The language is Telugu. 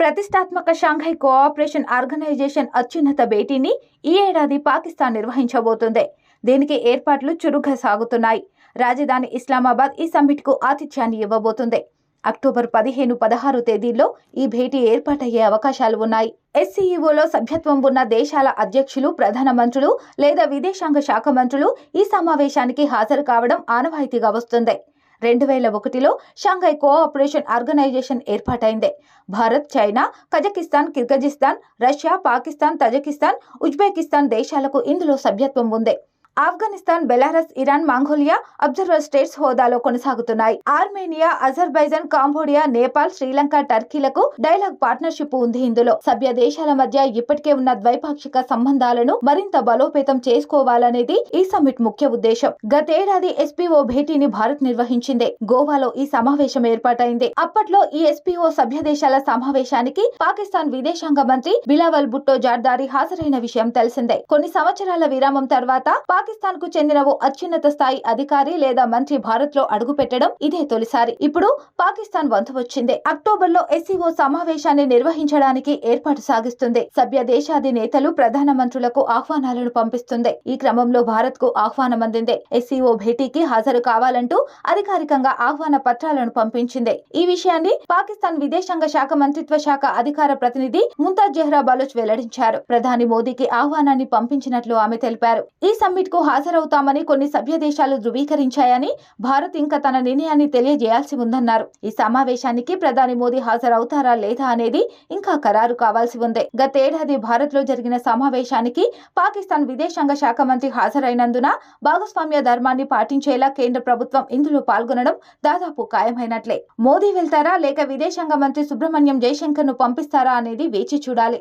ప్రతిష్టాత్మక షాంఘై కోఆపరేషన్ ఆర్గనైజేషన్ అత్యున్నత భేటీని ఈ ఏడాది పాకిస్తాన్ నిర్వహించబోతుంది. దీనికి ఏర్పాట్లు చురుగ్గా సాగుతున్నాయి. రాజధాని ఇస్లామాబాద్ ఈ సమ్మిట్కు ఆతిథ్యాన్ని ఇవ్వబోతుంది. అక్టోబర్ పదిహేను పదహారు తేదీల్లో ఈ భేటీ ఏర్పాటయ్యే అవకాశాలు ఉన్నాయి. ఎస్సీఈఓలో సభ్యత్వం ఉన్న దేశాల అధ్యక్షులు ప్రధాన మంత్రులు లేదా విదేశాంగ శాఖ మంత్రులు ఈ సమావేశానికి హాజరు కావడం ఆనవాయితీగా వస్తుంది. రెండు వేల ఒకటిలో షాంఘై కోఆపరేషన్ ఆర్గనైజేషన్ ఏర్పాటైంది. Bharat China Kazakhstan Kyrgyzstan Russia Pakistan Tajikistan Uzbekistan దేశాలకు ఇందులో సభ్యత్వం ఉంది. Afghanistan Belarus Iran Mongolia observer states హోదాలో కొనసాగుతున్నాయి. Armenia Azerbaijan Cambodia Nepal Sri Lanka టర్కీలకు dialogue partnership ఉంది ఇందులో. సభ్య దేశాల మధ్య ఇప్పటికే ఉన్న ద్వైపాక్షిక సంబంధాలను మరింత బలోపేతం చేసుకోవాలనేది ఈ సమ్మిట్ ముఖ్య ఉద్దేశం. గతేడాది ఎస్పీఓ భేటీని భారత్ నిర్వహించింది. గోవాలో ఈ సమావేశం ఏర్పాటైంది. అప్పట్లో ఈ ఎస్పీఓ సభ్య దేశాల సమావేశానికి పాకిస్తాన్ విదేశాంగ మంత్రి బిలావల్ భుట్టో జార్దారి హాజరైన విషయం తెలిసిందే. కొన్ని సంవత్సరాల విరామం తర్వాత పాకిస్తాన్కు చెందిన ఓ అత్యున్నత స్థాయి అధికారి లేదా మంత్రి భారత్లో అడుగు పెట్టడం ఇదే తొలిసారి. ఇప్పుడు పాకిస్తాన్ వంతు వచ్చింది. అక్టోబర్లో ఎస్సీఓ సమావేశాన్ని నిర్వహించడానికి ఏర్పాటు సాగిస్తుంది. సభ్య దేశాది నేతలు ప్రధాన మంత్రులకు ఆహ్వానాలను పంపిస్తుంది. ఈ క్రమంలో భారత్కు ఆహ్వానం అందింది. ఎస్సీఓ భేటీకి హాజరు కావాలంటూ అధికారికంగా ఆహ్వాన పత్రాలను పంపించింది. ఈ విషయాన్ని పాకిస్తాన్ విదేశాంగ శాఖ మంత్రిత్వ శాఖ అధికార ప్రతినిధి ముంతాజ్ జెహ్రా బలోచ్ వెల్లడించారు. ప్రధాని మోదీకి ఆహ్వానాన్ని పంపించినట్లు ఆమె తెలిపారు. ఈ సమ్మిట్కు హాజరవుతామని కొన్ని సభ్య దేశాలు ధృవీకరించాయని భారత్ ఇంకా తన నిర్ణయాన్ని తెలియజేయాల్సి ఉందన్నారు. ఈ సమావేశానికి ప్రధాని మోదీ హాజరవుతారా లేదా అనేది ఇంకా ఖరారు కావాల్సి ఉంది. గతేడాది భారత్లో జరిగిన సమావేశానికి పాకిస్తాన్ విదేశాంగ శాఖ మంత్రి హాజరైనందున భాగస్వామ్య ధర్మాన్ని పాటించేలా కేంద్ర ప్రభుత్వం ఇందులో పాల్గొనడం దాదాపు ఖాయమైనట్లే. మోదీ వెళ్తారా లేక విదేశాంగ మంత్రి సుబ్రహ్మణ్యం జైశంకర్ను పంపిస్తారా అనేది వేచి చూడాలి.